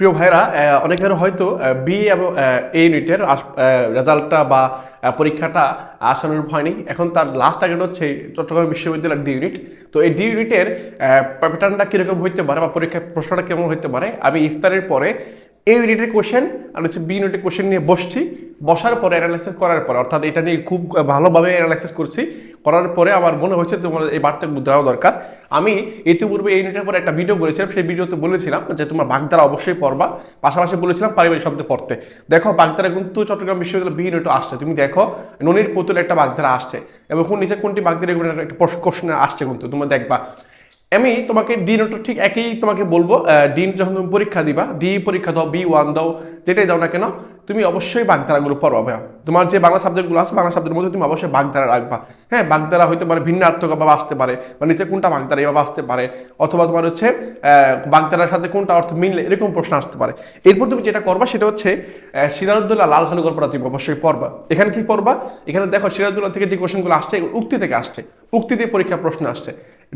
প্রিয় ভাইরা অনেকের হয়তো বি এবং এ ইউনিটের রেজাল্টটা বা পরীক্ষাটা আসানোর হয়নি এখন তার লাস্ট টার্গেট হচ্ছে চট্টগ্রাম বিশ্ববিদ্যালয়ের ডি ইউনিট তো এই ডি ইউনিটের প্যাটার্নটা কীরকম হইতে পারে বা পরীক্ষার প্রশ্নটা কেমন হইতে পারে? আমি ইফতারের পরে এ ইউনিটের কোশ্চেন আর হচ্ছে বি ইউনিটের কোশ্চেন নিয়ে বসছি। বসার পরে অ্যানালাইসিস করার পরে, অর্থাৎ এটা নিয়ে খুব ভালোভাবে অ্যানালাইসিস করছি, করার পরে আমার মনে হয়েছে তোমার এই বার্তাগুলো দেওয়া দরকার। আমি ইতিপূর্বে এই ইউনিটের পরে একটা ভিডিও করেছিলাম, সেই ভিডিওতে বলেছিলাম যে তোমার বাগদারা অবশ্যই পড়বা। পাশাপাশি বলেছিলাম পারিবারিক শব্দ পড়তে। দেখো বাগদারা কিন্তু চট্টগ্রাম বিশ্ববিদ্যালয় বি ইউনিটও আসছে। তুমি দেখো, ননির পুতুল একটা বাগদারা আসছে। এবং নিচে কোনটি বাগদারা একটা প্রশ্ন আসছে কিন্তু তুমি দেখবা। আমি তোমাকে ডি ঠিক একই তোমাকে বলব ডি যখন তুমি পরীক্ষা দিবা ডি পরীক্ষা দাও বি ওয়ান দাও যেটাই দাও না কেন তুমি অবশ্যই বাগধারাগুলো পড়বা। তোমার যে বাংলা সাবজেক্টগুলো আছে বাংলা সাবজেক্টের মধ্যে তুমি অবশ্যই বাগধারা রাখবা। হ্যাঁ বাগধারা হইতে পারে ভিন্ন অর্থভাবে আসতে পারে বা নিচে কোনটা বাগধারা এভাবে আসতে পারে অথবা তোমার হচ্ছে বাগধারার সাথে কোনটা অর্থ মিললে এরকম প্রশ্ন আসতে পারে। এরপর তুমি যেটা করবা সেটা হচ্ছে আহ, সিরাজউদ্দৌলা লাল সালু গল্পটা তুমি অবশ্যই পড়বা। এখানে কি পড়বা? এখানে দেখো সিরাজউদ্দৌলা থেকে যে কোশ্চেনগুলো আসছে উক্তি থেকে আসছে। উক্তি দিয়ে পরীক্ষা প্রশ্ন আসছে।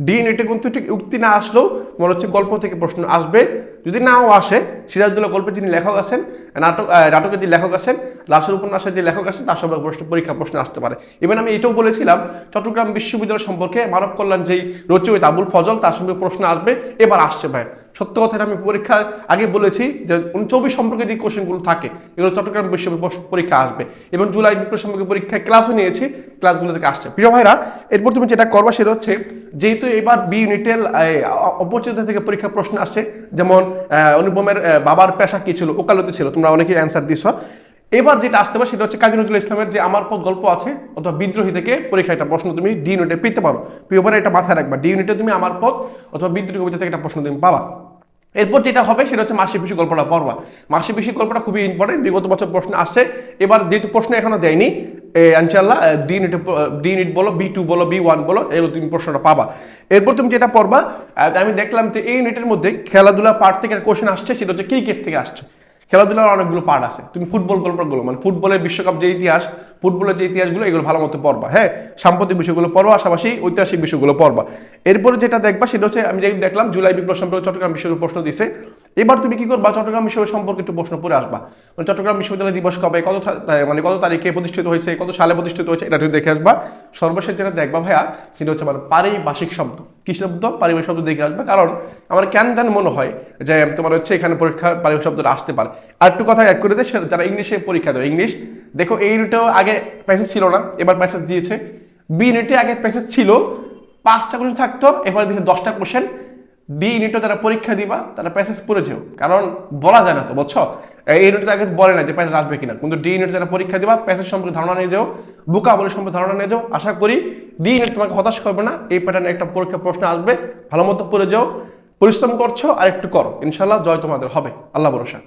ডি নেটে কিন্তু ঠিক উক্তি না আসলেও মনে হচ্ছে গল্প থেকে প্রশ্ন আসবে। যদি নাও আসে সিরাজদুল্লাহ গল্পের যিনি লেখক আছেন, নাটক নাটকের যে লেখক আছেন লালসের উপন্যাসের যে লেখক আছেন, তার সবার প্রশ্ন পরীক্ষা প্রশ্ন আসতে পারে। ইভেন আমি এটাও বলেছিলাম, চট্টগ্রাম বিশ্ববিদ্যালয় সম্পর্কে মানব কল্যাণ যেই রচয়িতা আবুল ফজল, তার সম্পর্কে প্রশ্ন আসবে, এবার আসছে ভাই। সত্য কথা এটা আমি পরীক্ষার আগে বলেছি যে চব্বিশ সম্পর্কে যে কোশ্চেনগুলো থাকে, এগুলো চট্টগ্রাম বিশ্ববিদ্যালয় পরীক্ষা আসবে। এবং জুলাই বিপ্লব সম্পর্কে পরীক্ষায় ক্লাসও নিয়েছি ক্লাসগুলো থেকে আসছে। প্রিয় ভাইরা, এরপর তুমি যেটা করবা সেটা হচ্ছে, যেহেতু এবার বি ইউনিটেল অপরচুনিটি থেকে পরীক্ষা প্রশ্ন আসছে, যেমন অনুপমের বাবার পেশা কি ছিল? ওকালতি ছিল। তোমরা অনেকেই অ্যান্সার দিছ এবার যেটা আসতে পারে সেটা হচ্ছে কাজী নজরুল ইসলামের যে আমার গল্প আছে, অথবা বিদ্রোহী থেকে পরীক্ষা একটা প্রশ্ন তুমি ডি ইউনিটে পেতে পারো। প্রিয় ভাইরা, এটা মাথায় রাখবা। ডি ইউনিটে তুমি আমার পথ অথবা বিদ্রোহী কবিতা থেকে একটা প্রশ্ন তুমি পাবা। এরপর যেটা হবে সেটা হচ্ছে মাসিক পিসি গল্পটা পড়বা। মাসিক পিসি গল্পটা খুবই ইম্পর্টেন্ট বিগত বছর প্রশ্ন আসছে। এবার যেহেতু প্রশ্ন এখনও দেয়নি ইনশাল্লাহ ডি ইউনিট ডি ইউনিট বলো, বি টু বলো, বি ওয়ান বলো এগুলো তুমি প্রশ্নটা পাবা। এরপর তুমি যেটা পড়বা আমি দেখলাম যে এই ইউনিটের মধ্যে খেলাধুলা পার্ট থেকে কোশ্চেন আসছে, সেটা হচ্ছে ক্রিকেট থেকে আসছে। খেলাধুলার অনেকগুলো পার্ট আছে। তুমি ফুটবল গল্পগুলো মানে ফুটবলের বিশ্বকাপ যে ইতিহাস ফুটবলের যে ইতিহাসগুলো, এগুলো ভালো মতো পড়বা। হ্যাঁ সাম্প্রতিক বিষয়গুলো পড়বা, পাশাপাশি ঐতিহাসিক বিষয়গুলো পড়বা। এরপরে যেটা দেখবা, সেটা হচ্ছে, আমি যেটা দেখলাম, জুলাই বিপ্লব সম্পর্কে চট্টগ্রাম বিশ্ববিদ্যালয় প্রশ্ন দিছে। এবার তুমি কি করবা, চট্টগ্রাম বিশ্ববিদ্যালয় সম্পর্কে একটু প্রশ্ন পড়ে আসবা। মানে চট্টগ্রাম বিশ্ববিদ্যালয় দিবস কবে, কত মানে কত তারিখে প্রতিষ্ঠিত হয়েছে, কত সালে প্রতিষ্ঠিত হয়েছে, এটা তুমি দেখে আসবা। সর্বশেষ যেটা দেখবা ভাইয়া, সেটা হচ্ছে মানে পারিভাষিক শব্দ। কি শব্দ? পারিভাষিক শব্দ দেখে আসবে। কারণ আমার কেন জানি মনে হয় যে তোমার হচ্ছে এখানে পরীক্ষা পারিভাষিক শব্দটা আসতে পারে। আর একটু কথা অ্যাড করে দেয় যারা ইংলিশে পরীক্ষা দেবে ইংলিশ, দেখো এই ইউনিটেও আগে প্যাসেজ ছিল না, এবার প্যাসেজ দিয়েছে। বি ইউনিটে আগে প্যাসেজ ছিল, পাঁচটা কোশ্চেন থাকতো এবার দেখে দশটা কোশ্চেন ডি ইউনিটে যারা পরীক্ষা দিবা, তারা প্যাসেজ পড়ে যেও। কারণ বলা যায় না তো, বুঝছ? এই ইউনিটে আগে বলে না যে প্যাসেজ আসবে কিনা। কিন্তু ডি ইউনিটে যারা পরীক্ষা দিবা প্যাসেজ সম্পর্কে ধারণা নিয়ে যাও বুকা বলে সম্পর্কে ধারণা নিয়ে যাও। আশা করি ডি ইউনিট তোমাকে হতাশ করবে না, এই প্যাটার্নে একটা পরীক্ষা, প্রশ্ন আসবে, ভালো মতো পড়ে যাও। পরিশ্রম করছ আর একটু করো। ইনশাল্লাহ জয় তোমাদের, হবে। আল্লাহ ভরসা।